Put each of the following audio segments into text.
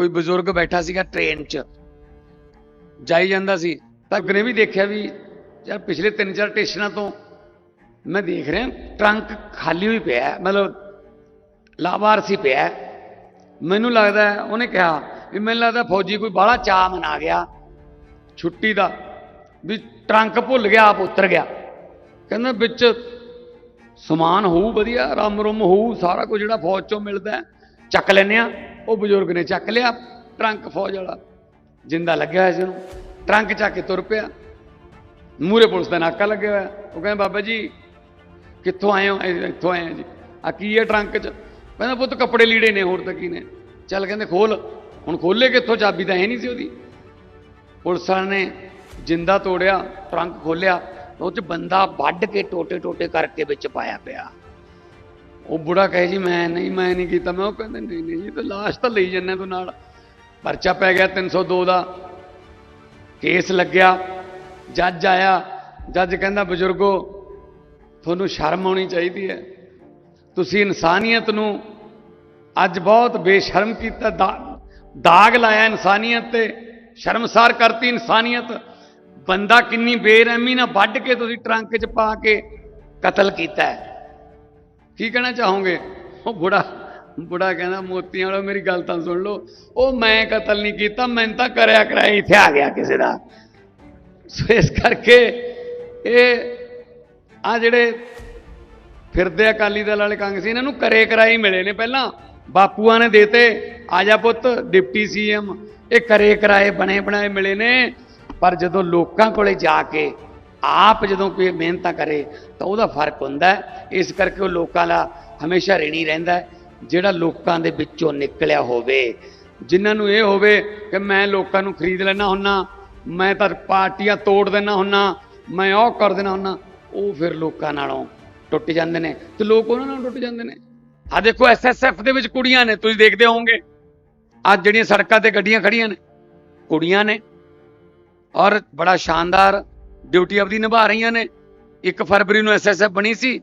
ਕੋਈ ਬਜ਼ੁਰਗ ਬੈਠਾ ਸੀਗਾ ਟ੍ਰੇਨ 'ਚ। ਜਾਈ ਜਾਂਦਾ ਸੀ। ਤਾਂ ਅਗਨੇ ਵੀ ਦੇਖਿਆ ਵੀ ਯਾਰ ਪਿਛਲੇ 3-4 ਸਟੇਸ਼ਨਾਂ ਤੋਂ ਮੈਂ ਦੇਖ ਰਿਹਾ ਟਰੰਕ ਖਾਲੀ ਹੋਈ ਪਿਆ ਹੈ, ਮਤਲਬ ਲਾਵਾਰਸੀ ਪਿਆ ਮੈਨੂੰ ਲੱਗਦਾ ਉਹਨੇ ਕਿਹਾ ਵੀ ਮੈਨੂੰ ਲੱਗਦਾ ਫੌਜੀ ਕੋਈ ਬਾਹਲਾ ਚਾਹ ਮਨਾ ਗਿਆ ਛੁੱਟੀ ਦਾ ਵੀ ਟਰੰਕ ਭੁੱਲ ਗਿਆ ਆਪ ਉਤਰ ਗਿਆ। ਕਹਿੰਦਾ ਵਿੱਚ ਸਮਾਨ ਹੋਊ ਵਧੀਆ ਰਮ ਰੁਮ ਹੋਊ ਸਾਰਾ ਕੁਝ ਜਿਹੜਾ ਫੌਜ ਚੋਂ ਮਿਲਦਾ ਚੱਕ ਲੈਨੇ ਆ ਉਹ ਬਜ਼ੁਰਗ ਨੇ ਚੱਕ ਲਿਆ, ਟਰੰਕ ਫੌਜ ਵਾਲਾ। ਜਿੰਦਾ ਲੱਗਿਆ ਹੋਇਆ ਸੀ ਉਹਨੂੰ। ਟਰੰਕ ਚੱਕ ਕੇ ਤੁਰ ਪਿਆ। ਮੂਰੇ ਪੁਲਿਸ ਦਾ ਨਾਕਾ ਲੱਗਿਆ ਹੋਇਆ। ਉਹ ਕਹਿੰਦਾ, ਬਾਬਾ ਜੀ, ਕਿੱਥੋਂ ਆਏ ਹੋ? ਇੱਥੋਂ ਆਏ ਹਾਂ ਜੀ। ਆ ਕੀ ਹੈ ਟਰੰਕ 'ਚ? ਕਹਿੰਦਾ, ਪੁੱਤ ਕੱਪੜੇ ਲੀੜੇ ਨੇ ਹੋਰ ਤਾਂ ਕੀ ਨੇ। ਚੱਲ ਕਹਿੰਦੇ, ਖੋਲ। ਹੁਣ ਖੋਲੇ ਕਿੱਥੋਂ? ਚਾਬੀ ਤਾਂ ਹੈ ਨਹੀਂ ਸੀ ਉਹਦੀ। ਪੁਲਿਸ ਵਾਲਿਆਂ ਨੇ ਜਿੰਦਾ ਤੋੜਿਆ, ਟਰੰਕ ਖੋਲਿਆ। ਉਹ 'ਚ ਬੰਦਾ ਵੱਢ ਕੇ ਟੋਟੇ ਟੋਟੇ ਕਰਕੇ ਵਿੱਚ ਪਾਇਆ ਪਿਆ। ਉਹ ਬੁੜਾ ਕਹੇ ਜੀ, ਮੈਂ ਨਹੀਂ ਮੈਂ ਨਹੀਂ ਕੀਤਾ। ਮੈਂ ਉਹ ਕਹਿੰਦੇ, ਨਹੀਂ ਨਹੀਂ ਜੀ, ਤਾਂ ਲਾਸ਼ ਤਾਂ ਲਈ ਜੰਨੇ ਤੂੰ ਨਾਲ। ਪਰਚਾ ਪੈ ਗਿਆ 302 ਦਾ। ਕੇਸ ਲੱਗਿਆ। ਜੱਜ ਆਇਆ। ਜੱਜ ਕਹਿੰਦਾ, ਬਜ਼ੁਰਗੋ, ਤੁਹਾਨੂੰ ਸ਼ਰਮ ਆਉਣੀ ਚਾਹੀਦੀ ਹੈ। ਤੁਸੀਂ ਇਨਸਾਨੀਅਤ ਨੂੰ ਅੱਜ ਬਹੁਤ ਬੇਸ਼ਰਮ ਕੀਤਾ। ਦਾ- ਦਾਗ ਲਾਇਆ ਇਨਸਾਨੀਅਤ ਤੇ। ਸ਼ਰਮਸਾਰ ਕਰਤੀ ਇਨਸਾਨੀਅਤ। ਬੰਦਾ ਕਿੰਨੀ ਬੇਰਹਿਮੀ ਨਾਲ ਵੱਢ ਕੇ ਤੁਸੀਂ ਟਰੰਕ 'ਚ ਪਾ ਕੇ ਕਤਲ ਕੀਤਾ ਹੈ। ਕੀ ਕਹਿਣਾ ਚਾਹੋਗੇ? ਉਹ ਬੁੜਾ ਬੁੜਾ ਕਹਿੰਦਾ, ਮੋਤੀਆਂ ਵਾਲੋ, ਮੇਰੀ ਗੱਲ ਤਾਂ ਸੁਣ ਲਓ। ਉਹ ਮੈਂ ਕਤਲ ਨਹੀਂ ਕੀਤਾ ਮੈਂ ਤਾਂ ਕਰਿਆ ਕਰਾਇਆ ਇੱਥੇ ਆ ਗਿਆ ਕਿਸੇ ਦਾ। ਸੋ ਇਸ ਕਰਕੇ ਇਹ ਆ ਜਿਹੜੇ ਫਿਰਦੇ ਅਕਾਲੀ ਦਲ ਵਾਲੇ ਕਾਂਗਰਸੀ, ਇਹਨਾਂ ਨੂੰ ਕਰੇ ਕਰਾਈ ਮਿਲੇ ਨੇ ਪਹਿਲਾਂ। ਬਾਪੂਆਂ ਨੇ ਦੇਤੇ ਆਜਾ ਪੁੱਤ, ਡਿਪਟੀ ਸੀਐਮ ਇਹ ਕਰੇ ਕਰਾਏ, ਬਣੇ ਬਣਾਏ ਮਿਲੇ ਨੇ। ਪਰ ਜਦੋਂ ਲੋਕਾਂ ਕੋਲੇ ਜਾ ਕੇ ਆਪ ਜਦੋਂ ਕੋਈ ਮਿਹਨਤਾਂ ਕਰੇ ਤਾਂ ਉਹਦਾ ਫ਼ਰਕ ਹੁੰਦਾ ਇਸ ਕਰਕੇ ਉਹ ਲੋਕਾਂ ਦਾ ਹਮੇਸ਼ਾ ਰੇਣੀ ਰਹਿੰਦਾ ਜਿਹੜਾ ਲੋਕਾਂ ਦੇ ਵਿੱਚੋਂ ਨਿਕਲਿਆ ਹੋਵੇ। ਜਿਨ੍ਹਾਂ ਨੂੰ ਇਹ ਹੋਵੇ ਕਿ ਮੈਂ ਲੋਕਾਂ ਨੂੰ ਖਰੀਦ ਲੈਣਾ ਹੁੰਨਾ, ਮੈਂ ਤਾਂ ਪਾਰਟੀਆਂ ਤੋੜ ਦੇਣਾ ਹੁੰਨਾ, ਮੈਂ ਉਹ ਕਰ ਦੇਣਾ ਹੁੰਨਾ, ਉਹ ਫਿਰ ਲੋਕਾਂ ਨਾਲੋਂ ਟੁੱਟ ਜਾਂਦੇ ਨੇ ਤੇ ਲੋਕ ਉਹਨਾਂ ਨਾਲ ਟੁੱਟ ਜਾਂਦੇ ਨੇ। ਆ ਦੇਖੋ ਐਸਐਸਐਫ ਦੇ ਵਿੱਚ ਕੁੜੀਆਂ ਨੇ, ਤੁਸੀਂ ਦੇਖਦੇ ਹੋਵੋਗੇ। ਅੱਜ ਜਿਹੜੀਆਂ ਸੜਕਾਂ ਤੇ ਗੱਡੀਆਂ ਖੜੀਆਂ ਨੇ, ਕੁੜੀਆਂ ਨੇ, ਔਰ ਬੜਾ ਸ਼ਾਨਦਾਰ ਡਿਊਟੀ ਆਪਦੀ ਨਿਭਾ ਰਹੀਆਂ ਨੇ। 1 ਫਰਵਰੀ ਨੂੰ ਐਸਐਸਐਫ ਬਣੀ ਸੀ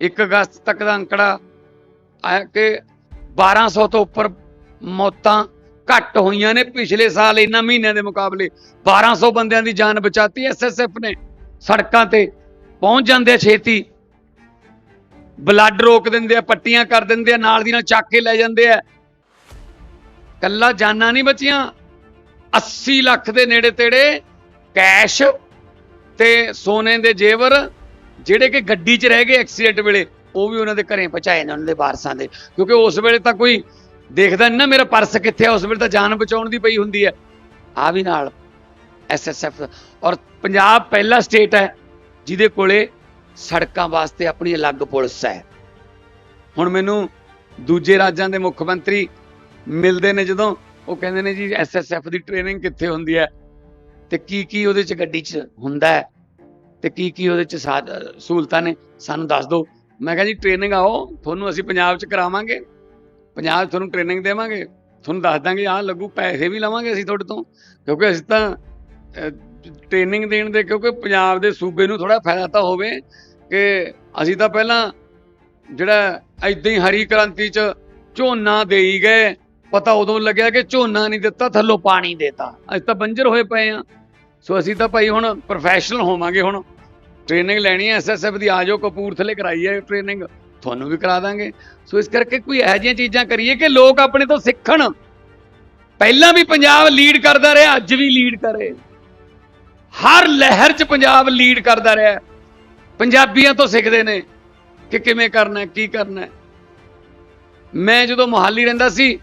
1 ਅਗਸਤ ਤੱਕ ਦਾ ਅੰਕੜਾ ਆਇਆ ਕਿ 1200 ਤੋਂ ਉੱਪਰ ਮੌਤਾਂ ਘੱਟ ਹੋਈਆਂ ਨੇ ਪਿਛਲੇ ਸਾਲ ਇਹਨਾਂ ਮਹੀਨਿਆਂ ਦੇ ਮੁਕਾਬਲੇ। 1200 ਬੰਦਿਆਂ ਦੀ ਜਾਨ ਬਚਾਤੀ ਐਸਐਸਐਫ ਨੇ। ਸੜਕਾਂ ਤੇ ਪਹੁੰਚ ਜਾਂਦੇ ਆ ਛੇਤੀ। ਬਲੱਡ ਰੋਕ ਦਿੰਦੇ ਆ, ਪੱਟੀਆਂ ਕਰ ਦਿੰਦੇ ਆ, ਨਾਲ ਦੀ ਨਾਲ ਚੱਕ ਕੇ ਲੈ ਜਾਂਦੇ ਆ। ਕੱਲਾ ਜਾਨਾਂ ਨਹੀਂ ਬਚੀਆਂ। 80 ਲੱਖ ਦੇ ਨੇੜੇ ਤੇੜੇ ਕੈਸ਼ ਤੇ ਸੋਨੇ ਦੇ ਜੇਵਰ, ਜਿਹੜੇ ਕਿ ਗੱਡੀ 'ਚ ਰਹਿ ਗਏ ਐਕਸੀਡੈਂਟ ਵੇਲੇ, ਉਹ ਵੀ ਉਹਨਾਂ ਦੇ ਘਰੇ ਪਹੁੰਚਾਏ ਨੇ, ਉਹਨਾਂ ਦੇ ਵਾਰਸਾਂ ਦੇ। ਕਿਉਂਕਿ ਉਸ ਵੇਲੇ ਤਾਂ ਕੋਈ ਦੇਖਦਾ ਨਹੀਂ ਨਾ ਮੇਰਾ ਪਰਸ ਕਿੱਥੇ ਹੈ ਉਸ ਵੇਲੇ ਤਾਂ ਜਾਨ ਬਚਾਉਣ ਦੀ ਪਈ ਹੁੰਦੀ ਹੈ। ਆ ਵੀ ਨਾਲ ਐਸਐਸਐਫ ਔਰ ਪੰਜਾਬ ਪਹਿਲਾ ਸਟੇਟ ਹੈ, ਜਿਹਦੇ ਕੋਲੇ ਸੜਕਾਂ ਵਾਸਤੇ ਆਪਣੀ ਅਲੱਗ ਪੁਲਿਸ ਹੈ। ਹੁਣ ਮੈਨੂੰ ਦੂਜੇ ਰਾਜਾਂ ਦੇ ਮੁੱਖ ਮੰਤਰੀ ਮਿਲਦੇ ਨੇ ਜਦੋਂ, ਉਹ ਕਹਿੰਦੇ ਨੇ ਜੀ ਐਸਐਸਐਫ ਦੀ ਟ੍ਰੇਨਿੰਗ ਕਿੱਥੇ ਹੁੰਦੀ ਹੈ? ਤੇ ਕੀ ਕੀ ਉਹਦੇ ਚ ਗੱਡੀ ਚ ਹੁੰਦਾ ਹੈ? ਤੇ ਕੀ ਕੀ ਉਹਦੇ ਚ ਸਾਧ- ਸਹੂਲਤਾਂ ਨੇ? ਸਾਨੂੰ ਦੱਸ ਦਿਓ। ਮੈਂ ਕਿਹਾ ਜੀ ਟ੍ਰੇਨਿੰਗ ਆਓ, ਤੁਹਾਨੂੰ ਅਸੀਂ ਪੰਜਾਬ ਚ ਕਰਾਵਾਂਗੇ। ਪੰਜਾਬ 'ਚ ਤੁਹਾਨੂੰ ਟ੍ਰੇਨਿੰਗ ਦੇਵਾਂਗੇ। ਤੁਹਾਨੂੰ ਦੱਸ ਦਾਂਗੇ, ਆਹ ਲੱਗੂ, ਪੈਸੇ ਵੀ ਲਵਾਂਗੇ ਅਸੀਂ ਤੁਹਾਡੇ ਤੋਂ। ਕਿਉਂਕਿ ਅਸੀਂ ਤਾਂ ਟ੍ਰੇਨਿੰਗ ਦੇਣ ਦੇ, ਕਿਉਂਕਿ ਪੰਜਾਬ ਦੇ ਸੂਬੇ ਨੂੰ ਥੋੜਾ ਫਾਇਦਾ ਤਾਂ ਹੋਵੇ ਕਿ ਅਸੀਂ ਤਾਂ ਪਹਿਲਾਂ ਜਿਹੜਾ ਐਦਾਂ ਹੀ ਹਰੀ ਕ੍ਰਾਂਤੀ 'ਚ ਝੋਨਾ ਦੇਈ ਗਏ ਪਤਾ ਉਦੋਂ ਲੱਗਿਆ ਕਿ ਝੋਨਾ ਨਹੀਂ ਦਿੱਤਾ, ਥੱਲੋਂ ਪਾਣੀ ਦੇਤਾ। ਅਸੀਂ ਤਾਂ ਬੰਜਰ ਹੋਏ ਪਏ ਆ। ਸੋ ਅਸੀਂ ਤਾਂ ਭਾਈ ਹੁਣ ਪ੍ਰੋਫੈਸ਼ਨਲ ਹੋਵਾਂਗੇ ਹੁਣ। ਟ੍ਰੇਨਿੰਗ ਲੈਣੀ ਹੈ ਐਸਐਸਐਫ ਦੀ ਆਜੋ ਕਪੂਰਥਲੇ ਕਰਾਈ ਹੈ ਟ੍ਰੇਨਿੰਗ ਤੁਹਾਨੂੰ ਵੀ ਕਰਾ ਦਾਂਗੇ। ਸੋ ਇਸ ਕਰਕੇ ਕੋਈ ਇਹੋ ਜਿਹੀਆਂ ਚੀਜ਼ਾਂ ਕਰੀਏ ਕਿ ਲੋਕ ਆਪਣੇ ਤੋਂ ਸਿੱਖਣ। ਪਹਿਲਾਂ ਵੀ ਪੰਜਾਬ ਲੀਡ ਕਰਦਾ ਰਿਹਾ, ਅੱਜ ਵੀ ਲੀਡ ਕਰੇ। ਹਰ ਲਹਿਰ 'ਚ ਪੰਜਾਬ ਲੀਡ ਕਰਦਾ ਰਿਹਾ। ਪੰਜਾਬੀਆਂ ਤੋਂ ਸਿੱਖਦੇ ਨੇ ਕਿ ਕਿਵੇਂ ਕਰਨਾ ਕੀ ਕਰਨਾ ਮੈਂ ਜਦੋਂ ਮੁਹਾਲੀ ਰਹਿੰਦਾ ਸੀ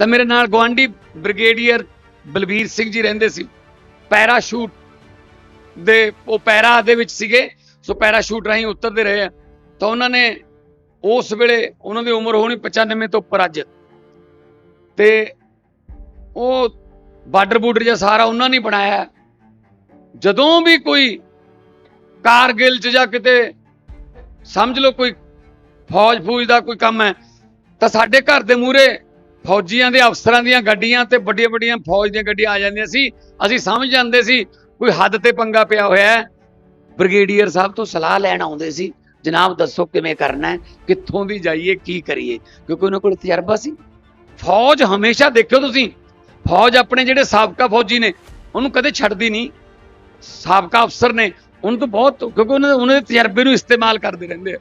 ਤਾਂ ਮੇਰੇ ਨਾਲ ਗਵਾਂਢੀ ਬ੍ਰਿਗੇਡੀਅਰ ਬਲਬੀਰ ਸਿੰਘ ਜੀ ਰਹਿੰਦੇ ਸੀ। ਪੈਰਾਸ਼ੂਟ ਦੇ, ਉਹ ਪੈਰਾ ਦੇ ਵਿੱਚ ਸੀਗੇ। ਸੋ ਪੈਰਾਸ਼ੂਟ ਰਾਹੀਂ ਉਤਰਦੇ ਰਹੇ ਆ। ਤਾਂ ਉਹਨਾਂ ਨੇ ਉਸ ਵੇਲੇ ਉਹਨਾਂ ਦੀ ਉਮਰ ਹੋਣੀ 95 ਤੋਂ ਉੱਪਰ ਅੱਜ। ਤੇ ਉਹ ਬਾਰਡਰ ਬੂਡਰ ਜਿਹਾ ਸਾਰਾ ਉਹਨਾਂ ਨੇ ਬਣਾਇਆ। ਜਦੋਂ ਵੀ ਕੋਈ ਕਾਰਗਿਲ ਚ ਜਾਂ ਕਿਤੇ ਸਮਝ ਲਓ ਕੋਈ ਫੌਜ ਫੂਜ ਦਾ ਕੋਈ ਕੰਮ ਹੈ, ਤਾਂ ਸਾਡੇ ਘਰ ਦੇ ਮੂਹਰੇ ਫੌਜੀਆਂ ਦੇ ਅਫਸਰਾਂ ਦੀਆਂ ਗੱਡੀਆਂ ਤੇ ਵੱਡੀਆਂ ਵੱਡੀਆਂ ਫੌਜ ਦੀਆਂ ਗੱਡੀਆਂ ਆ ਜਾਂਦੀਆਂ ਸੀ। ਅਸੀਂ ਸਮਝ ਜਾਂਦੇ ਸੀ ਕੋਈ ਹੱਦ ਤੇ ਪੰਗਾ ਪਿਆ ਹੋਇਆ ਹੈ। ਬ੍ਰਿਗੇਡੀਅਰ ਸਾਹਿਬ ਤੋਂ ਸਲਾਹ ਲੈਣ ਆਉਂਦੇ ਸੀ, ਜਨਾਬ, ਦੱਸੋ ਕਿਵੇਂ ਕਰਨਾ ਹੈ? ਕਿੱਥੋਂ ਦੀ ਜਾਈਏ, ਕੀ ਕਰੀਏ? ਕਿਉਂਕਿ ਉਹਨਾਂ ਕੋਲ ਤਜਰਬਾ ਸੀ। ਫੌਜ ਹਮੇਸ਼ਾ ਦੇਖਿਓ ਤੁਸੀਂ, ਫੌਜ ਆਪਣੇ ਜਿਹੜੇ ਸਾਬਕਾ ਫੌਜੀ ਨੇ, ਉਹਨੂੰ ਕਦੇ ਛੱਡਦੀ ਨਹੀਂ। ਸਾਬਕਾ ਅਫਸਰ ਨੇ, ਉਹਨੂੰ ਤਾਂ ਬਹੁਤ, ਕਿਉਂਕਿ ਉਹਨਾਂ ਦੇ ਉਹਨਾਂ ਦੇ ਤਜਰਬੇ ਨੂੰ ਇਸਤੇਮਾਲ ਕਰਦੇ ਰਹਿੰਦੇ ਆ।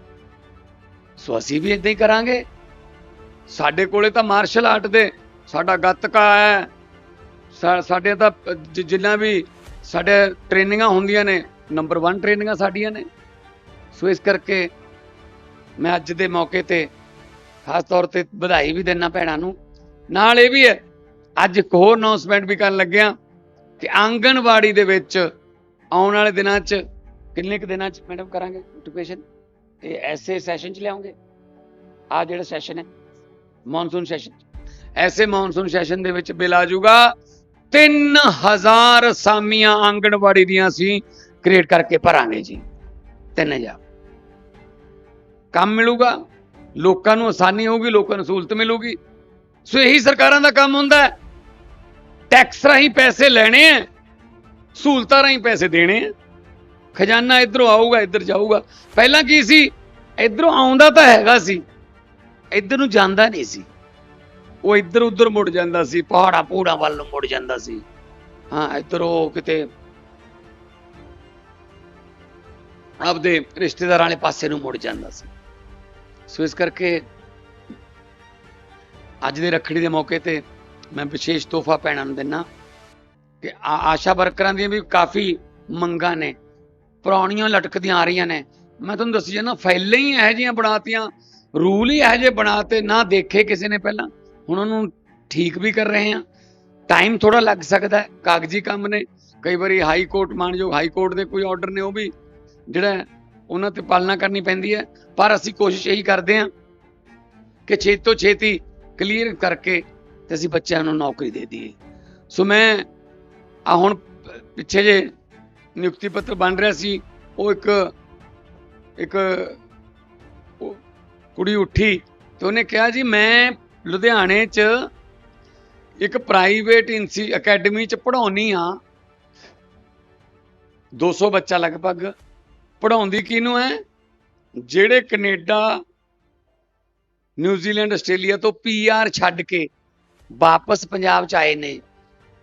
ਸੋ ਅਸੀਂ ਵੀ ਇਦਾਂ ਹੀ ਕਰਾਂਗੇ। ਸਾਡੇ ਕੋਲੇ ਤਾਂ ਮਾਰਸ਼ਲ ਆਰਟ ਦੇ, ਸਾਡਾ ਗੱਤਕਾ ਹੈ। ਸਾਡੇ ਤਾਂ ਜਿੰਨਾ ਵੀ ਸਾਡੇ ਟ੍ਰੇਨਿੰਗਾਂ ਹੁੰਦੀਆਂ ਨੇ ਨੰਬਰ 1 ਟ੍ਰੇਨਿੰਗਾਂ ਸਾਡੀਆਂ ਨੇ। ਸੋ ਇਸ ਕਰਕੇ ਮੈਂ ਅੱਜ ਦੇ ਮੌਕੇ ਤੇ ਖਾਸ ਤੌਰ ਤੇ ਵਧਾਈ ਵੀ ਦੇਣਾ ਭੈਣਾਂ ਨੂੰ। ਨਾਲ ਇਹ ਵੀ ਹੈ, ਅੱਜ ਇੱਕ ਹੋਰ ਅਨਾਉਂਸਮੈਂਟ ਵੀ ਕਰਨ ਲੱਗਿਆ ਕਿ ਆਂਗਣਵਾੜੀ ਦੇ ਵਿੱਚ ਆਉਣ ਵਾਲੇ ਦਿਨਾਂ 'ਚ, ਕਿੰਨੇ ਕੁ ਦਿਨਾਂ 'ਚ ਮੈਡਮ ਕਰਾਂਗੇ ਨੋਟੀਫਿਕੇਸ਼ਨ ਇਹ ਐਸੇ ਸੈਸ਼ਨ 'ਚ ਲਿਆਉਂਗੇ। ਆ ਜਿਹੜਾ ਸੈਸ਼ਨ ਹੈ ਮੌਨਸੂਨ ਸੈਸ਼ਨ ਐਸੇ ਮੌਨਸੂਨ ਸੈਸ਼ਨ ਦੇ ਵਿੱਚ ਬਿੱਲ ਆ ਜਾਊਗਾ। 3000 ਅਸਾਮੀਆਂ ਆਂਗਣਵਾੜੀ ਦੀਆਂ ਅਸੀਂ ਕ੍ਰੀਏਟ ਕਰਕੇ ਭਰਾਂਗੇ ਜੀ। 3000 ਕੰਮ ਮਿਲੂਗਾ। ਲੋਕਾਂ ਨੂੰ ਆਸਾਨੀ ਹੋਊਗੀ, ਲੋਕਾਂ ਨੂੰ ਸਹੂਲਤ ਮਿਲੂਗੀ। ਸੋ ਇਹੀ ਸਰਕਾਰਾਂ ਦਾ ਕੰਮ ਹੁੰਦਾ ਹੈ। ਟੈਕਸ ਰਾਹੀਂ ਪੈਸੇ ਲੈਣੇ ਆ ਸਹੂਲਤਾਂ ਰਾਹੀਂ ਪੈਸੇ ਦੇਣੇ ਆ ਖਜ਼ਾਨਾ ਇਧਰੋਂ ਆਊਗਾ, ਇੱਧਰ ਜਾਊਗਾ। ਪਹਿਲਾਂ ਕੀ ਸੀ? ਇਧਰੋਂ ਆਉਂਦਾ ਤਾਂ ਹੈਗਾ ਸੀ। ਇੱਧਰ ਨੂੰ ਜਾਂਦਾ ਨਹੀਂ ਸੀ। ਉਹ ਇੱਧਰ ਉੱਧਰ ਮੁੜ ਜਾਂਦਾ ਸੀ, ਪਹਾੜਾ ਪੂੜਾ ਵੱਲ ਨੂੰ ਮੁੜ ਜਾਂਦਾ ਸੀ। ਹਾਂ, ਇੱਧਰ ਉਹ ਕਿਤੇ ਆਪਦੇ ਰਿਸ਼ਤੇਦਾਰਾਂ ਵਾਲੇ ਪਾਸੇ ਨੂੰ ਮੁੜ ਜਾਂਦਾ ਸੀ। ਸੋ ਇਸ ਕਰਕੇ ਅੱਜ ਦੇ ਰੱਖੜੀ ਦੇ ਮੌਕੇ ਤੇ ਮੈਂ ਵਿਸ਼ੇਸ਼ ਤੋਹਫਾ ਭੈਣਾਂ ਨੂੰ ਦਿੰਨਾ ਕਿ ਆਸ਼ਾ ਵਰਕਰਾਂ ਦੀਆਂ ਵੀ ਕਾਫੀ ਮੰਗਾਂ ਨੇ ਪੁਰਾਣੀਆਂ ਲਟਕਦੀਆਂ ਆ ਰਹੀਆਂ ਨੇ। ਮੈਂ ਤੁਹਾਨੂੰ ਦੱਸੀ ਜਾਣਾ ਫਾਈਲਾਂ ਹੀ ਇਹੋ ਜਿਹੀਆਂ ਬਣਾਤੀਆਂ ਰੂਲ ਹੀ ਇਹੋ ਜਿਹੇ ਬਣਾਤੇ ਨਾ ਦੇਖੇ ਕਿਸੇ ਨੇ ਪਹਿਲਾਂ। ਹੁਣ ਉਹਨੂੰ ਠੀਕ ਵੀ ਕਰ ਰਹੇ ਆ ਟਾਈਮ ਥੋੜਾ ਲੱਗ ਸਕਦਾ ਹੈ। ਕਾਗਜ਼ੀ ਕੰਮ ਨੇ। ਕਈ ਵਾਰੀ ਹਾਈ ਕੋਰਟ ਮਾਨਯੋਗ ਹਾਈ ਕੋਰਟ ਦੇ ਕੋਈ ਆਰਡਰ ਨੇ, ਉਹ ਵੀ ਜਿਹੜਾ ਉਹਨਾਂ ਤੇ ਪਾਲਣਾ ਕਰਨੀ ਪੈਂਦੀ ਹੈ। ਪਰ ਅਸੀਂ ਕੋਸ਼ਿਸ਼ ਇਹੀ ਕਰਦੇ ਹਾਂ ਕਿ ਛੇਤੀ ਤੋਂ ਛੇਤੀ ਕਲੀਅਰ ਕਰਕੇ ਤੇ ਅਸੀਂ ਬੱਚਿਆਂ ਨੂੰ ਨੌਕਰੀ ਦੇ ਦਈਏ। ਸੋ ਮੈਂ ਆ ਹੁਣ ਪਿੱਛੇ ਜੇ ਨਿਯੁਕਤੀ ਪੱਤਰ ਬਣ ਰਿਹਾ ਸੀ, ਉਹ ਇੱਕ ਇੱਕ ਕੁੜੀ ਉੱਠੀ ਤੇ ਉਹਨੇ ਕਿਹਾ ਜੀ, ਮੈਂ ਲੁਧਿਆਣੇ 'ਚ ਇੱਕ ਪ੍ਰਾਈਵੇਟ ਇੰਸੀ ਅਕੈਡਮੀ 'ਚ ਪੜਾਉਣੀ ਆ। 200 ਬੱਚਾ ਲਗਭਗ। ਪੜਾਉਂਦੀ ਕਿਹਨੂੰ ਹੈ ਜਿਹੜੇ ਕੈਨੇਡਾ, ਨਿਊਜ਼ੀਲੈਂਡ, ਆਸਟ੍ਰੇਲੀਆ ਤੋਂ ਪੀਆਰ ਛੱਡ ਕੇ ਵਾਪਸ ਪੰਜਾਬ ਚ ਆਏ ਨੇ।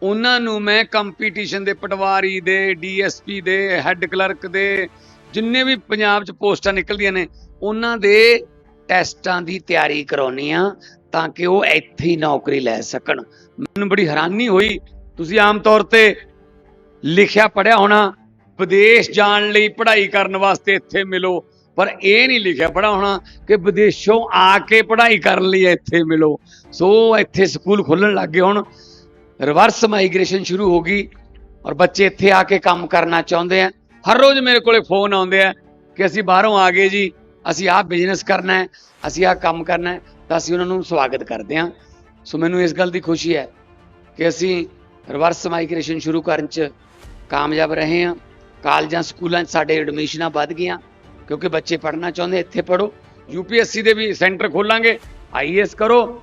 ਉਹਨਾਂ ਨੂੰ ਮੈਂ ਕੰਪੀਟੀਸ਼ਨ ਦੇ, ਪਟਵਾਰੀ ਦੇ ਡੀਐਸਪੀ ਦੇ ਹੈੱਡ ਕਲਰਕ ਦੇ, ਜਿੰਨੇ ਵੀ ਪੰਜਾਬ ਚ ਪੋਸਟਾਂ ਨਿਕਲਦੀਆਂ ਨੇ, ਉਹਨਾਂ ਦੇ ਟੈਸਟਾਂ ਦੀ ਤਿਆਰੀ ਕਰਾਉਣੀ ਆ ਤਾਂ ਕਿ ਉਹ ਇੱਥੇ ਹੀ ਨੌਕਰੀ ਲੈ ਸਕਣ। ਮੈਨੂੰ ਬੜੀ ਹੈਰਾਨੀ ਹੋਈ। ਤੁਸੀਂ ਆਮ ਤੌਰ ਤੇ ਲਿਖਿਆ ਪੜਿਆ ਹੋਣਾ, ਵਿਦੇਸ਼ ਜਾਣ ਲਈ ਪੜ੍ਹਾਈ ਕਰਨ ਵਾਸਤੇ ਇੱਥੇ ਮਿਲੋ, ਪਰ ਇਹ ਨਹੀਂ ਲਿਖਿਆ ਪੜਾ ਹੋਣਾ ਕਿ ਵਿਦੇਸ਼ੋਂ ਆ ਕੇ ਪੜ੍ਹਾਈ ਕਰਨ ਲਈ ਇੱਥੇ ਮਿਲੋ। ਸੋ ਇੱਥੇ ਸਕੂਲ ਖੁੱਲਣ ਲੱਗ ਗਏ ਹੁਣ। ਰਿਵਰਸ ਮਾਈਗ੍ਰੇਸ਼ਨ ਸ਼ੁਰੂ ਹੋ ਗਈ ਔਰ ਬੱਚੇ ਇੱਥੇ ਆ ਕੇ ਕੰਮ ਕਰਨਾ ਚਾਹੁੰਦੇ ਆ। ਹਰ ਰੋਜ਼ ਮੇਰੇ ਕੋਲੇ ਫੋਨ ਆਉਂਦੇ ਆ ਕਿ ਅਸੀਂ ਬਾਹਰੋਂ ਆ ਗਏ ਜੀ। ਅਸੀਂ ਆਹ ਬਿਜ਼ਨਸ ਕਰਨਾ ਹੈ, ਅਸੀਂ ਆਹ ਕੰਮ ਕਰਨਾ ਹੈ, ਤਾਂ ਅਸੀਂ ਉਹਨਾਂ ਨੂੰ ਸਵਾਗਤ ਕਰਦੇ ਹਾਂ। ਸੋ ਮੈਨੂੰ ਇਸ ਗੱਲ ਦੀ ਖੁਸ਼ੀ ਹੈ ਕਿ ਅਸੀਂ ਰਿਵਰਸ ਮਾਈਗ੍ਰੇਸ਼ਨ ਸ਼ੁਰੂ ਕਰਨ 'ਚ ਕਾਮਯਾਬ ਰਹੇ ਹਾਂ। ਕਾਲਜਾਂ, ਸਕੂਲਾਂ 'ਚ ਸਾਡੇ ਐਡਮਿਸ਼ਨਾਂ ਵੱਧ ਗਈਆਂ, ਕਿਉਂਕਿ ਬੱਚੇ ਪੜ੍ਹਨਾ ਚਾਹੁੰਦੇ, ਇੱਥੇ ਪੜੋ ਯੂਪੀਐਸਸੀ ਦੇ ਵੀ ਸੈਂਟਰ ਖੋਲਾਂਗੇ ਆਈਏਐਸ ਕਰੋ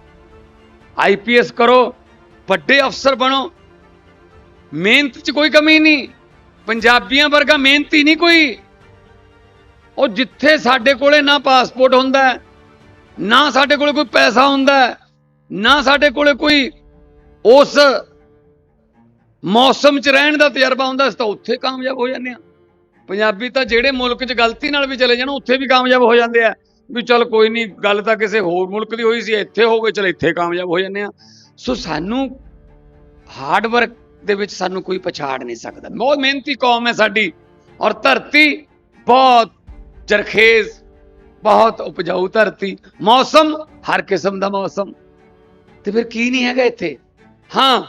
ਆਈਪੀਐਸ ਕਰੋ, ਵੱਡੇ ਅਫਸਰ ਬਣੋ। ਮਿਹਨਤ 'ਚ ਕੋਈ ਕਮੀ ਨਹੀਂ, ਪੰਜਾਬੀਆਂ ਵਰਗਾ ਮਿਹਨਤੀ ਨਹੀਂ ਕੋਈ। ਉਹ ਜਿੱਥੇ ਸਾਡੇ ਕੋਲੇ ਨਾ ਪਾਸਪੋਰਟ ਹੁੰਦਾ ਨਾ ਸਾਡੇ ਕੋਲੇ ਕੋਈ ਪੈਸਾ ਹੁੰਦਾ ਨਾ ਸਾਡੇ ਕੋਲੇ ਕੋਈ ਉਸ ਮੌਸਮ 'ਚ ਰਹਿਣ ਦਾ ਤਜਰਬਾ ਹੁੰਦਾ, ਅਸੀਂ ਤਾਂ ਉੱਥੇ ਕਾਮਯਾਬ ਹੋ ਜਾਂਦੇ ਆ ਪੰਜਾਬੀ ਤਾਂ ਜਿਹੜੇ ਮੁਲਕ 'ਚ ਗਲਤੀ ਨਾਲ ਵੀ ਚਲੇ ਜਾਣ, ਉੱਥੇ ਵੀ ਕਾਮਯਾਬ ਹੋ ਜਾਂਦੇ ਆ। ਵੀ ਚਲ ਕੋਈ ਨਹੀਂ, ਗੱਲ ਤਾਂ ਕਿਸੇ ਹੋਰ ਮੁਲਕ ਦੀ ਹੋਈ ਸੀ, ਇੱਥੇ ਹੋ ਗਏ, ਚਲ ਇੱਥੇ ਕਾਮਯਾਬ ਹੋ ਜਾਂਦੇ ਆ ਸੋ ਸਾਨੂੰ ਹਾਰਡ ਵਰਕ ਦੇ ਵਿੱਚ ਸਾਨੂੰ ਕੋਈ ਪਛਾੜ ਨਹੀਂ ਸਕਦਾ। ਬਹੁਤ ਮਿਹਨਤੀ ਕੌਮ ਹੈ ਸਾਡੀ ਔਰ ਧਰਤੀ ਬਹੁਤ ਚਰਖੇਜ਼ ਬਹੁਤ ਉਪਜਾਊ ਧਰਤੀ, ਮੌਸਮ, ਹਰ ਕਿਸਮ ਦਾ ਮੌਸਮ। ਤੇ ਫਿਰ ਕੀ ਨਹੀਂ ਹੈਗਾ ਇੱਥੇ? ਹਾਂ,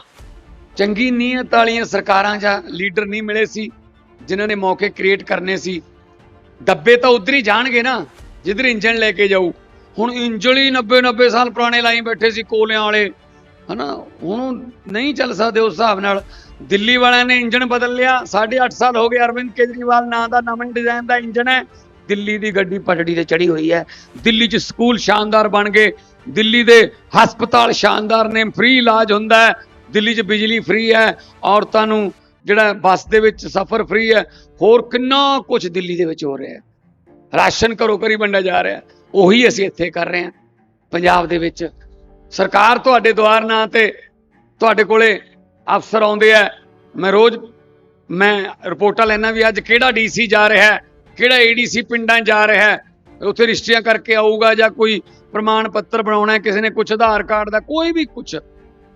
ਚੰਗੀ ਨੀਅਤ ਵਾਲੀਆਂ ਸਰਕਾਰਾਂ ਜਾਂ ਲੀਡਰ ਨਹੀਂ ਮਿਲੇ ਸੀ, ਜਿਨ੍ਹਾਂ ਨੇ ਮੌਕੇ ਕ੍ਰੀਏਟ ਕਰਨੇ ਸੀ। ਡੱਬੇ ਤਾਂ ਉਧਰ ਹੀ ਜਾਣਗੇ ਨਾ, ਜਿੱਧਰ ਇੰਜਣ ਲੈ ਕੇ ਜਾਊ। ਹੁਣ ਇੰਜਣ ਹੀ 90 90 ਸਾਲ ਪੁਰਾਣੇ ਲਾਈ ਬੈਠੇ ਸੀ ਕੋਲਿਆਂ ਵਾਲੇ। ਹਨਾ, ਹੁਣ ਉਹ ਨਹੀਂ ਚੱਲ ਸਕਦੇ ਉਸ ਹਿਸਾਬ ਨਾਲ। ਦਿੱਲੀ ਵਾਲਿਆਂ ਨੇ ਇੰਜਣ ਬਦਲ ਲਿਆ। 8.5 ਸਾਲ ਹੋ ਗਏ ਅਰਵਿੰਦ ਕੇਜਰੀਵਾਲ ਨਾਂ ਦਾ ਨਵੇਂ ਡਿਜ਼ਾਈਨ ਦਾ ਇੰਜਨ ਹੈ। ਦਿੱਲੀ ਦੀ ਗੱਡੀ ਪਟੜੀ ਤੇ ਚੜੀ ਹੋਈ ਹੈ। ਦਿੱਲੀ 'ਚ ਸਕੂਲ ਸ਼ਾਨਦਾਰ ਬਣ ਗਏ। ਦਿੱਲੀ ਦੇ ਹਸਪਤਾਲ ਸ਼ਾਨਦਾਰ ਨੇ, ਫ੍ਰੀ ਇਲਾਜ ਹੁੰਦਾ ਹੈ। ਦਿੱਲੀ 'ਚ ਬਿਜਲੀ ਫ੍ਰੀ ਹੈ। ਔਰਤਾਂ ਨੂੰ ਜਿਹੜਾ ਬੱਸ ਦੇ ਵਿੱਚ ਸਫ਼ਰ ਫ੍ਰੀ ਹੈ। ਹੋਰ ਕਿੰਨਾ ਕੁਝ ਦਿੱਲੀ ਦੇ ਵਿੱਚ ਹੋ ਰਿਹਾ ਹੈ। ਰਾਸ਼ਨ ਘਰੋਂ ਘਰੀ ਵੰਡਿਆ ਜਾ ਰਿਹਾ ਉਹੀ ਅਸੀਂ ਇੱਥੇ ਕਰ ਰਹੇ ਹਾਂ। ਪੰਜਾਬ ਦੇ ਵਿੱਚ ਸਰਕਾਰ ਤੁਹਾਡੇ ਦੁਆਰ ਨਾਂ ਤੇ ਤੁਹਾਡੇ ਕੋਲੇ ਅਫਸਰ ਆਉਂਦੇ ਆ। ਮੈਂ ਰੋਜ਼, ਮੈਂ ਰਿਪੋਰਟਾਂ ਲੈਣਾ ਵੀ ਅੱਜ ਕਿਹੜਾ ਡੀਸੀ ਜਾ ਰਿਹਾ ਹੈ? ਕਿਹੜਾ ਏਡੀਸੀ ਪਿੰਡਾਂ ਜਾ ਰਿਹਾ ਹੈ? ਉੱਥੇ ਰਿਸ਼ਤੀਆਂ ਕਰਕੇ ਆਊਗਾ ਜਾਂ ਕੋਈ ਪ੍ਰਮਾਣ ਪੱਤਰ ਬਣਾਉਣਾ ਹੈ? ਕਿਸੇ ਨੇ ਕੁਝ ਆਧਾਰ ਕਾਰਡ ਦਾ, ਕੋਈ ਵੀ ਕੁਝ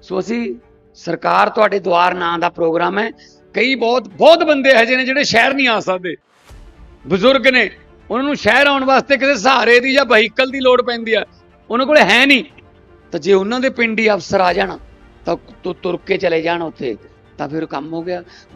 ਸੋ ਅਸੀਂ ਸਰਕਾਰ ਤੁਹਾਡੇ ਦੁਆਰ ਨਾਂ ਦਾ ਪ੍ਰੋਗਰਾਮ ਹੈ। ਕਈ ਬਹੁਤ ਬਹੁਤ ਬੰਦੇ ਇਹੋ ਜਿਹੇ ਨੇ ਜਿਹੜੇ ਸ਼ਹਿਰ ਨਹੀਂ ਆ ਸਕਦੇ। ਬਜ਼ੁਰਗ ਨੇ, ਉਹਨਾਂ ਨੂੰ ਸ਼ਹਿਰ ਆਉਣ ਵਾਸਤੇ ਕਿਸੇ ਸਹਾਰੇ ਦੀ ਜਾਂ ਵਹੀਕਲ ਦੀ ਲੋੜ ਪੈਂਦੀ ਆ। ਉਹਨਾਂ ਕੋਲ ਹੈ ਨਹੀਂ। ਤਾਂ ਜੇ ਉਹਨਾਂ ਦੇ ਪਿੰਡ ਹੀ ਅਫਸਰ ਆ ਜਾਣ, ਤਾਂ ਤੁ- ਤੁਰ ਕੇ ਚਲੇ ਜਾਣ ਉੱਥੇ, ਤਾਂ ਫਿਰ ਕੰਮ ਹੋ ਗਿਆ।